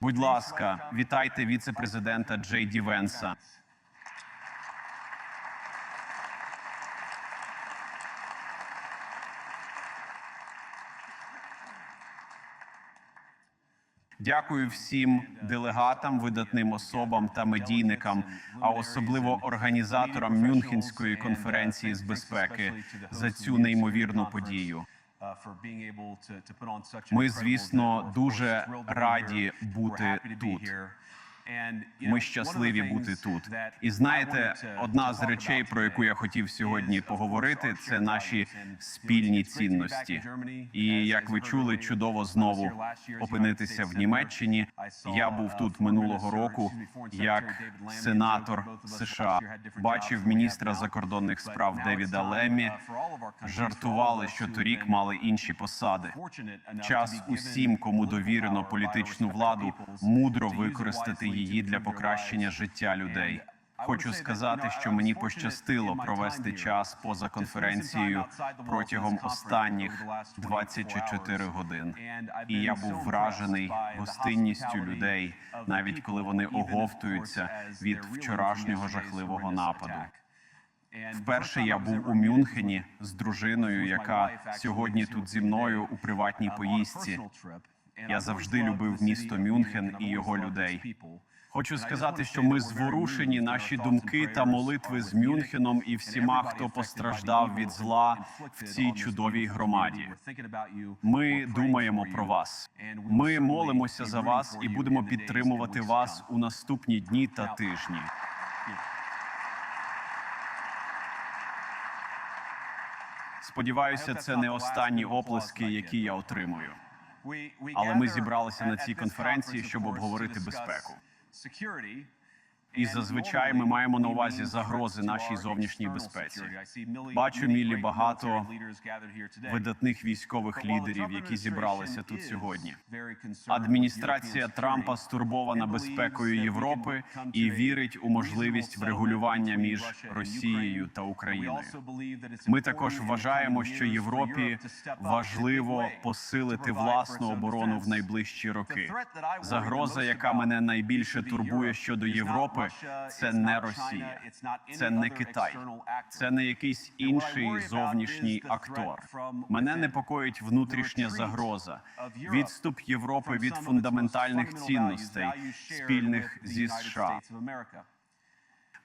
Будь ласка, вітайте віце-президента Джей Ді Венса. Дякую всім делегатам, видатним особам та медійникам, а особливо організаторам Мюнхенської конференції з безпеки за цю неймовірну подію. Ми, звісно, дуже раді бути тут. Ми щасливі бути тут. І знаєте, одна з речей, про яку я хотів сьогодні поговорити, це наші спільні цінності. І як ви чули, чудово знову опинитися в Німеччині. Я був тут минулого року як сенатор США. Бачив міністра закордонних справ Девіда Лемі. Жартували, що торік мали інші посади. Час усім, кому довірено політичну владу, мудро використати її для покращення життя людей. Хочу сказати, що мені пощастило провести час поза конференцією протягом останніх 24 годин. І я був вражений гостинністю людей, навіть коли вони оговтуються від вчорашнього жахливого нападу. Вперше я був у Мюнхені з дружиною, яка сьогодні тут зі мною у приватній поїздці. Я завжди любив місто Мюнхен і його людей. Хочу сказати, що ми зворушені наші думки та молитви з Мюнхеном і всіма, хто постраждав від зла в цій чудовій громаді. Ми думаємо про вас. Ми молимося за вас і будемо підтримувати вас у наступні дні та тижні. Сподіваюся, це не останні оплески, які я отримую. Але ми зібралися на цій конференції, щоб обговорити безпеку. І зазвичай ми маємо на увазі загрози нашій зовнішній безпеці. Бачу мілі багато видатних військових лідерів, які зібралися тут сьогодні. Адміністрація Трампа стурбована безпекою Європи і вірить у можливість врегулювання між Росією та Україною. Ми також вважаємо, що Європі важливо посилити власну оборону в найближчі роки. Загроза, яка мене найбільше турбує щодо Європи, це не Росія, це не Китай, це не якийсь інший зовнішній актор. Мене непокоїть внутрішня загроза, відступ Європи від фундаментальних цінностей, спільних зі США.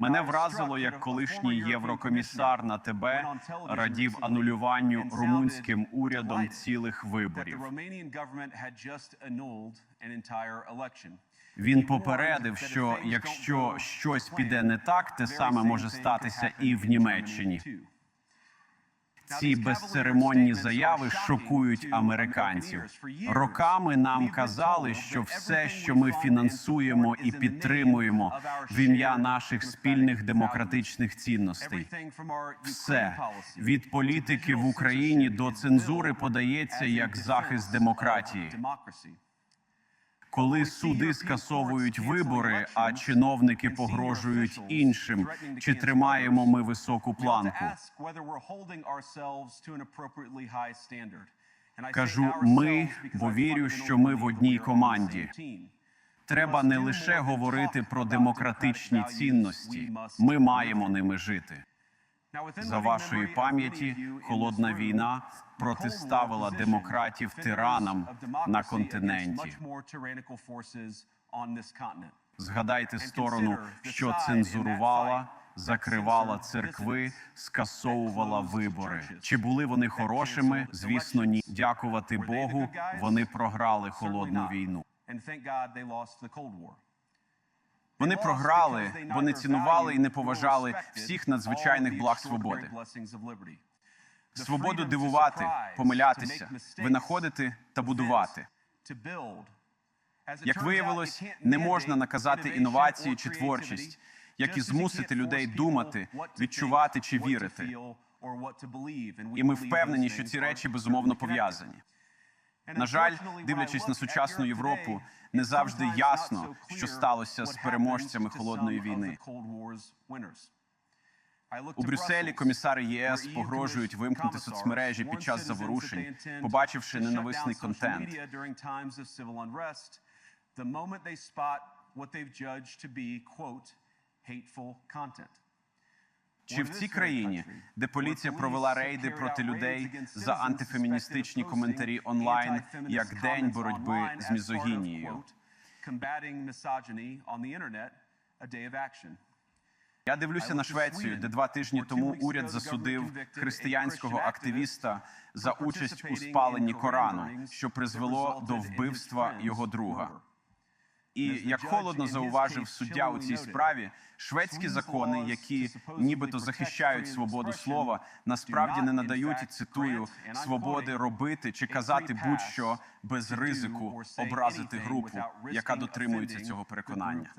Мене вразило, як колишній єврокомісар на тебе радів анулюванню румунським урядом цілих виборів. Він попередив, що якщо щось піде не так, те саме може статися і в Німеччині. Ці безцеремонні заяви шокують американців. Роками нам казали, що все, що ми фінансуємо і підтримуємо в ім'я наших спільних демократичних цінностей, все. від політики в Україні до цензури подається як захист демократії. Коли суди скасовують вибори, а чиновники погрожують іншим, чи тримаємо ми високу планку? Кажу ми, бо вірю, що ми в одній команді. Треба не лише говорити про демократичні цінності, ми маємо ними жити. За вашої пам'яті, холодна війна протиставила демократів тиранам на континенті. Згадайте сторону, що цензурувала, закривала церкви, скасовувала вибори. Чи були вони хорошими? Звісно, ні. Дякувати Богу, вони програли холодну війну. Вони програли, бо не цінували і не поважали всіх надзвичайних благ свободи. Свободу дивувати, помилятися, винаходити та будувати. Як виявилось, не можна наказати інновації чи творчість, як і змусити людей думати, відчувати чи вірити. І ми впевнені, що ці речі безумовно пов'язані. На жаль, дивлячись на сучасну Європу, не завжди ясно, що сталося з переможцями холодної війни. У Брюсселі комісари ЄС погрожують вимкнути соцмережі під час заворушень, побачивши ненависний контент. the moment they spot what they've judged to be, quote, hateful content. Чи в цій країні, де поліція провела рейди проти людей за антифеміністичні коментарі онлайн як день боротьби з мізогінією? Я дивлюся на Швецію, де два тижні тому уряд засудив християнського активіста за участь у спаленні Корану, що призвело до вбивства його друга. І як холодно зауважив суддя у цій справі, шведські закони, які нібито захищають свободу слова, насправді не надають цитую свободи робити чи казати будь-що без ризику образити групу, яка дотримується цього переконання.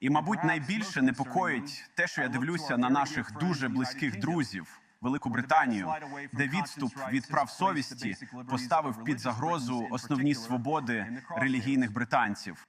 І, мабуть, найбільше непокоїть те, що я дивлюся на наших дуже близьких друзів. Велику Британію, де відступ від прав совісті поставив під загрозу основні свободи релігійних британців.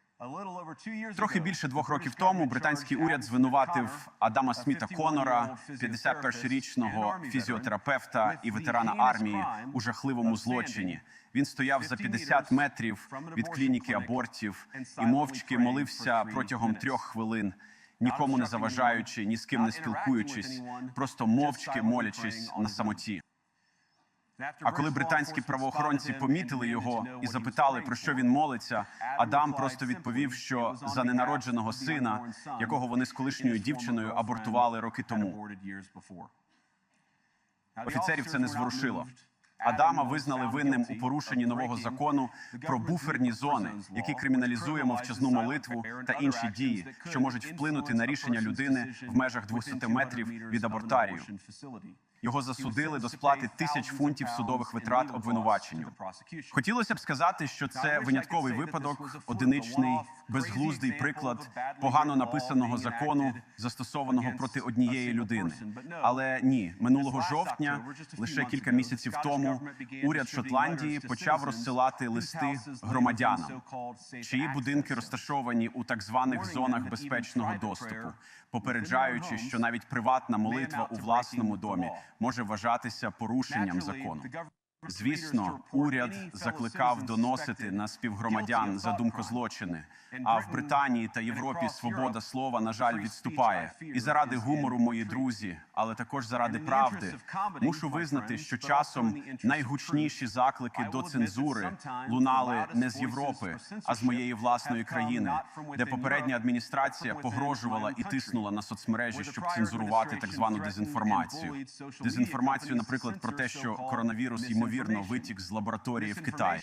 Трохи більше двох років тому британський уряд звинуватив Адама Сміта Конора, 51-річного фізіотерапевта і ветерана армії, у жахливому злочині. Він стояв за 50 метрів від клініки абортів і мовчки молився протягом трьох хвилин, нікому не заважаючи, ні з ким не спілкуючись, просто мовчки молячись на самоті. А коли британські правоохоронці помітили його і запитали, про що він молиться, Адам просто відповів, що за ненародженого сина, якого вони з колишньою дівчиною абортували роки тому. Офіцерів це не зворушило. Адама визнали винним у порушенні нового закону про буферні зони, які криміналізує мовчазну молитву та інші дії, що можуть вплинути на рішення людини в межах 200 метрів від абортарію. Його засудили до сплати тисяч фунтів судових витрат обвинуваченню. Хотілося б сказати, що це винятковий випадок, одиничний, безглуздий приклад погано написаного закону, застосованого проти однієї людини. Але ні, минулого жовтня, лише кілька місяців тому, уряд Шотландії почав розсилати листи громадянам, чиї будинки розташовані у так званих зонах безпечного доступу, попереджаючи, що навіть приватна молитва у власному домі може вважатися порушенням закону. Звісно, уряд закликав доносити на співгромадян за думкозлочини. А в Британії та Європі свобода слова, на жаль, відступає. І заради гумору, мої друзі, але також заради правди, мушу визнати, що часом найгучніші заклики до цензури лунали не з Європи, а з моєї власної країни, де попередня адміністрація погрожувала і тиснула на соцмережі, щоб цензурувати так звану дезінформацію. Дезінформацію, наприклад, про те, що коронавірус ймовірно витік з лабораторії в Китаї.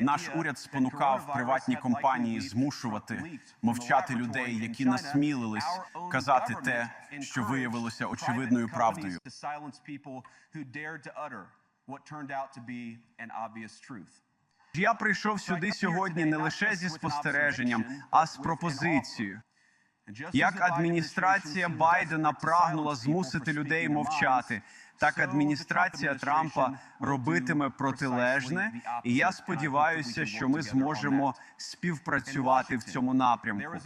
Наш уряд спонукав приватні компанії змушувати мовчати людей, які насмілились казати те, що виявилося очевидною правдою. Я прийшов сюди сьогодні не лише зі спостереженням, а з пропозицією. Як адміністрація Байдена прагнула змусити людей мовчати, так адміністрація Трампа робитиме протилежне, і я сподіваюся, що ми зможемо співпрацювати в цьому напрямку.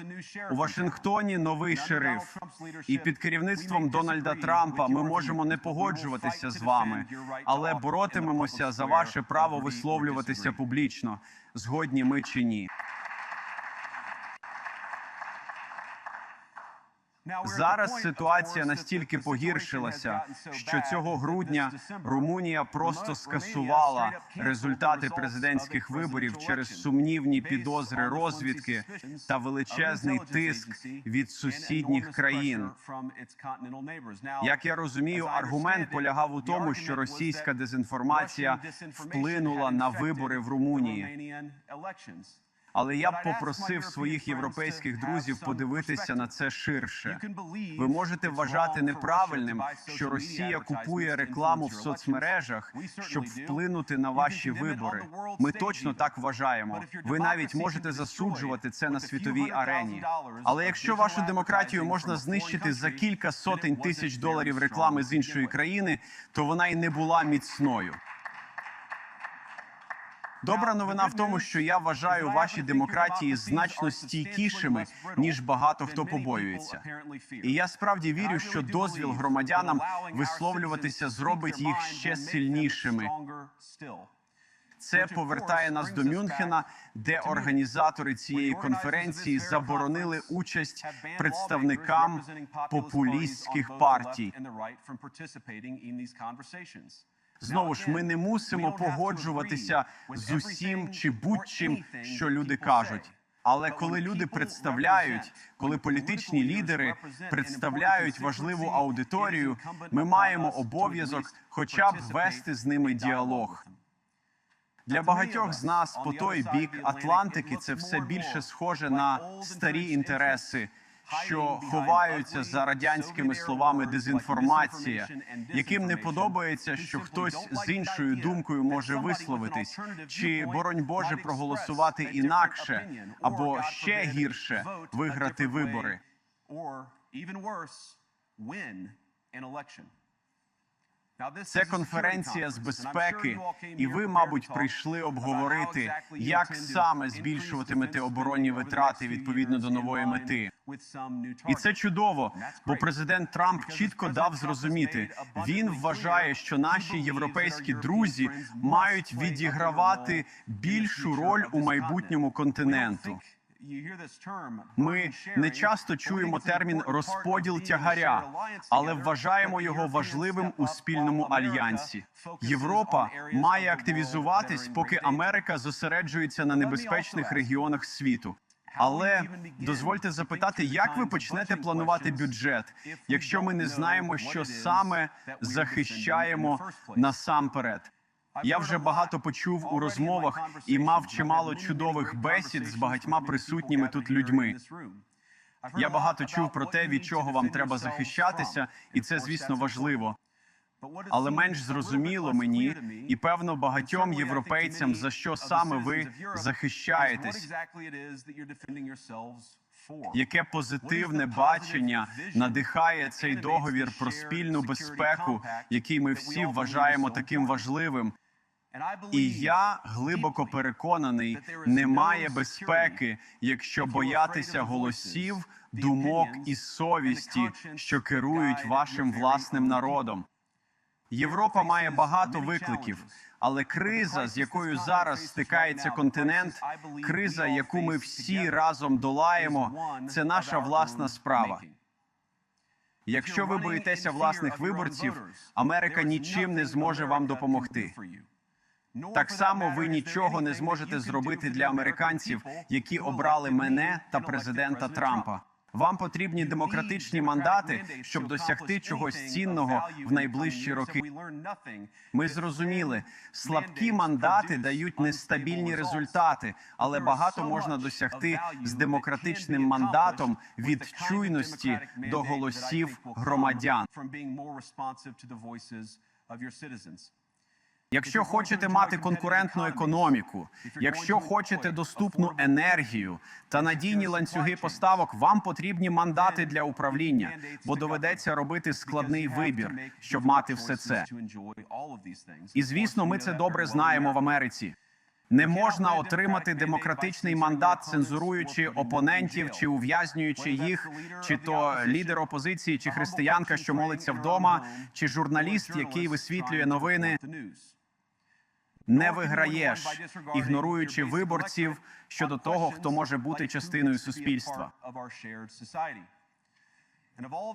У Вашингтоні новий шериф, і під керівництвом Дональда Трампа ми можемо не погоджуватися з вами, але боротимемося за ваше право висловлюватися публічно, згодні ми чи ні. Зараз ситуація настільки погіршилася, що цього грудня Румунія просто скасувала результати президентських виборів через сумнівні підозри розвідки та величезний тиск від сусідніх країн. Як я розумію, аргумент полягав у тому, що російська дезінформація вплинула на вибори в Румунії. Але я б попросив своїх європейських друзів подивитися на це ширше. Ви можете вважати неправильним, що Росія купує рекламу в соцмережах, щоб вплинути на ваші вибори. Ми точно так вважаємо. Ви навіть можете засуджувати це на світовій арені. Але якщо вашу демократію можна знищити за кілька сотень тисяч доларів реклами з іншої країни, то вона й не була міцною. Добра новина в тому, що я вважаю ваші демократії значно стійкішими ніж багато хто побоюється. І я справді вірю, що дозвіл громадянам висловлюватися зробить їх ще сильнішими. Це повертає нас до Мюнхена, де організатори цієї конференції заборонили участь представникам популістських партій. Знову ж, ми не мусимо погоджуватися з усім чи будь-чим, що люди кажуть. Але коли люди представляють, коли політичні лідери представляють важливу аудиторію, ми маємо обов'язок, хоча б вести з ними діалог. Для багатьох з нас по той бік Атлантики це все більше схоже на старі інтереси, що ховаються за радянськими словами дезінформація, яким не подобається, що хтось з іншою думкою може висловитись, чи боронь Боже проголосувати інакше, або ще гірше виграти вибори. Це конференція з безпеки, і ви, мабуть, прийшли обговорити, як саме збільшуватимете оборонні витрати відповідно до нової мети. І це чудово, бо президент Трамп чітко дав зрозуміти, він вважає, що наші європейські друзі мають відігравати більшу роль у майбутньому континенту. Ми не часто чуємо термін розподіл тягаря, але вважаємо його важливим у спільному альянсі. Європа має активізуватись, поки Америка зосереджується на небезпечних регіонах світу. Але дозвольте запитати, як ви почнете планувати бюджет, якщо ми не знаємо, що саме захищаємо насамперед? Я вже багато почув у розмовах і мав чимало чудових бесід з багатьма присутніми тут людьми. Я багато чув про те, від чого вам треба захищатися, і це, звісно, важливо. Але менш зрозуміло мені і певно багатьом європейцям за що саме ви захищаєтесь. Яке позитивне бачення надихає цей договір про спільну безпеку, який ми всі вважаємо таким важливим. І я глибоко переконаний, немає безпеки, якщо боятися голосів, думок і совісті, що керують вашим власним народом. Європа має багато викликів, але криза, з якою зараз стикається континент, криза, яку ми всі разом долаємо, це наша власна справа. Якщо ви боїтеся власних виборців, Америка нічим не зможе вам допомогти. Так само ви нічого не зможете зробити для американців, які обрали мене та президента Трампа. Вам потрібні демократичні мандати, щоб досягти чогось цінного в найближчі роки. Ми зрозуміли, слабкі мандати дають нестабільні результати, але багато можна досягти з демократичним мандатом від чуйності до голосів громадян. Якщо хочете мати конкурентну економіку, якщо хочете доступну енергію та надійні ланцюги поставок, вам потрібні мандати для управління, бо доведеться робити складний вибір, щоб мати все це. І звісно, ми це добре знаємо в Америці. Не можна отримати демократичний мандат, цензуруючи опонентів чи ув'язнюючи їх, чи то лідер опозиції, чи християнка, що молиться вдома, чи журналіст, який висвітлює новини. Не виграєш, ігноруючи виборців щодо того, хто може бути частиною суспільства.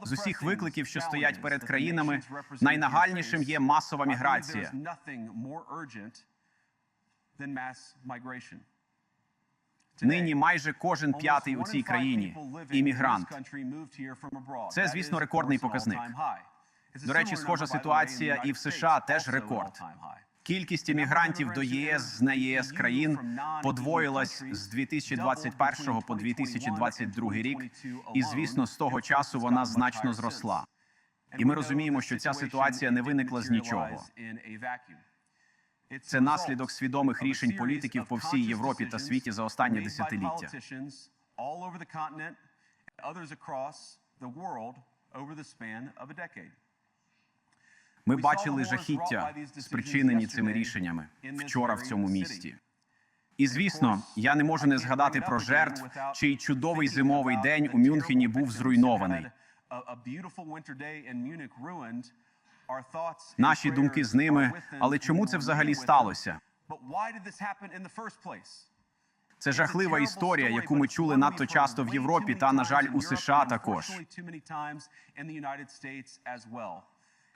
З усіх викликів, що стоять перед країнами, найнагальнішим є масова міграція. Нині майже кожен п'ятий у цій країні іммігрант. Це, звісно, рекордний показник. До речі, схожа ситуація і в США теж рекорд. Кількість іммігрантів до ЄС з не ЄС країн подвоїлась з 2021 по 2022 рік, і звісно, з того часу вона значно зросла. І ми розуміємо, що ця ситуація не виникла з нічого. Це наслідок свідомих рішень політиків по всій Європі та світі за останні десятиліття. Ми бачили жахіття, спричинені цими рішеннями вчора в цьому місті. І звісно, я не можу не згадати про жертв, чий чудовий зимовий день у Мюнхені був зруйнований. Наші думки з ними. Але чому це взагалі сталося? Це жахлива історія, яку ми чули надто часто в Європі та, на жаль, у США також.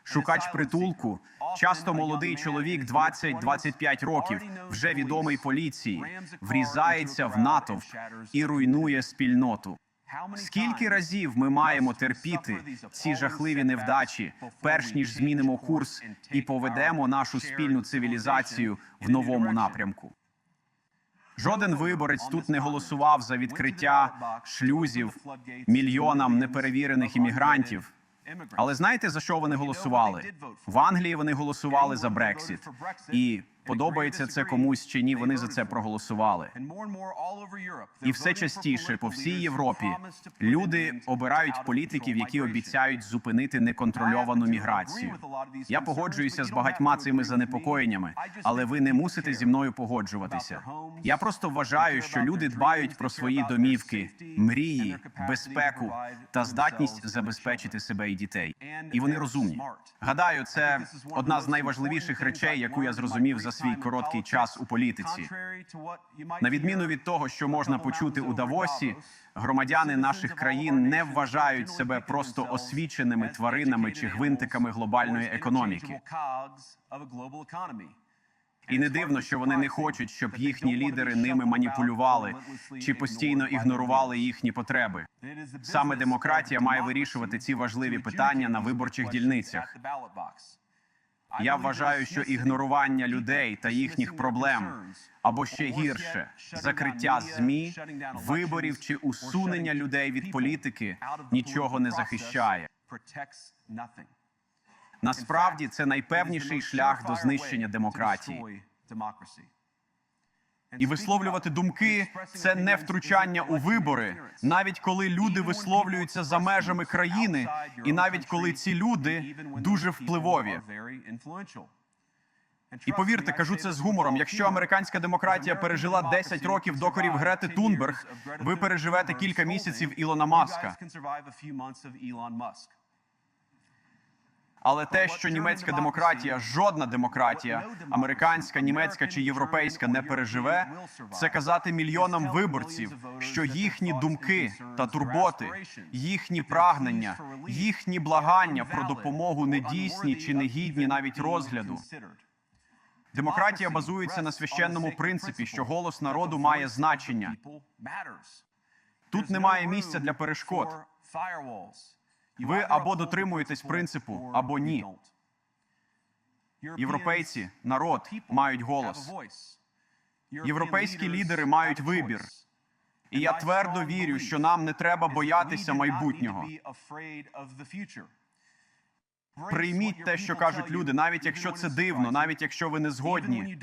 Шукач притулку, часто молодий чоловік 20-25 років, вже відомий поліції, врізається в натовп і руйнує спільноту. Скільки разів ми маємо терпіти ці жахливі невдачі, перш ніж змінимо курс і поведемо нашу спільну цивілізацію в новому напрямку? Жоден виборець тут не голосував за відкриття шлюзів мільйонам неперевірених іммігрантів. Але знаєте за що вони голосували? В Англії вони голосували за Брексіт. І подобається це комусь чи ні, вони за це проголосували. І все частіше по всій Європі люди обирають політиків, які обіцяють зупинити неконтрольовану міграцію. Я погоджуюся з багатьма цими занепокоєннями, але ви не мусите зі мною погоджуватися. Я просто вважаю, що люди дбають про свої домівки, мрії, безпеку та здатність забезпечити себе і дітей. І вони розумні. Гадаю, це одна з найважливіших речей, яку я зрозумів за свій короткий час у політиці. На відміну від того, що можна почути у Давосі, громадяни наших країн не вважають себе просто освіченими тваринами чи гвинтиками глобальної економіки. І не дивно, що вони не хочуть, щоб їхні лідери ними маніпулювали чи постійно ігнорували їхні потреби. Саме демократія має вирішувати ці важливі питання на виборчих дільницях. Я вважаю, що ігнорування людей та їхніх проблем або ще гірше закриття змі, виборів чи усунення людей від політики нічого не захищає. Насправді це найпевніший шлях до знищення демократії. І висловлювати думки це не втручання у вибори, навіть коли люди висловлюються за межами країни, і навіть коли ці люди дуже впливові. І повірте, кажу це з гумором. Якщо американська демократія пережила 10 років докорів Грети Тунберг, ви переживете кілька місяців Ілона Маска. Але те, що німецька демократія, жодна демократія, американська, німецька чи європейська, не переживе, це казати мільйонам виборців, що їхні думки та турботи, їхні прагнення, їхні благання про допомогу недійсні чи негідні навіть розгляду. Демократія базується на священному принципі, що голос народу має значення. Тут немає місця для перешкод. Ви або дотримуєтесь принципу, або ні. Європейці, народ, мають голос. Європейські лідери мають вибір. І я твердо вірю, що нам не треба боятися майбутнього. Прийміть те, що кажуть люди, навіть якщо це дивно, навіть якщо ви не згодні.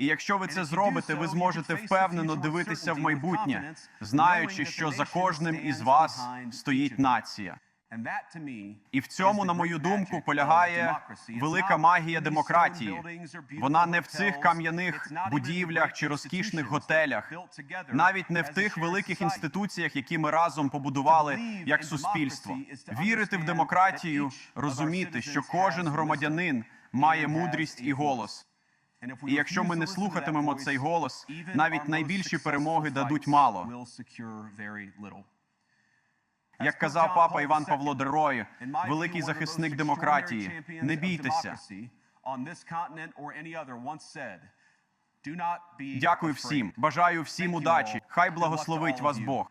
І якщо ви це зробите, ви зможете впевнено дивитися в майбутнє, знаючи, що за кожним із вас стоїть нація. І в цьому, на мою думку, полягає велика магія демократії. Вона не в цих кам'яних будівлях чи розкішних готелях, навіть не в тих великих інституціях, які ми разом побудували як суспільство. Вірити в демократію, розуміти, що кожен громадянин має мудрість і голос. І якщо ми не слухатимемо цей голос, навіть найбільші перемоги дадуть мало. Як казав папа Іван Павло Дерой, великий захисник демократії, не бійтеся. Дякую всім. Бажаю всім удачі. Хай благословить вас Бог.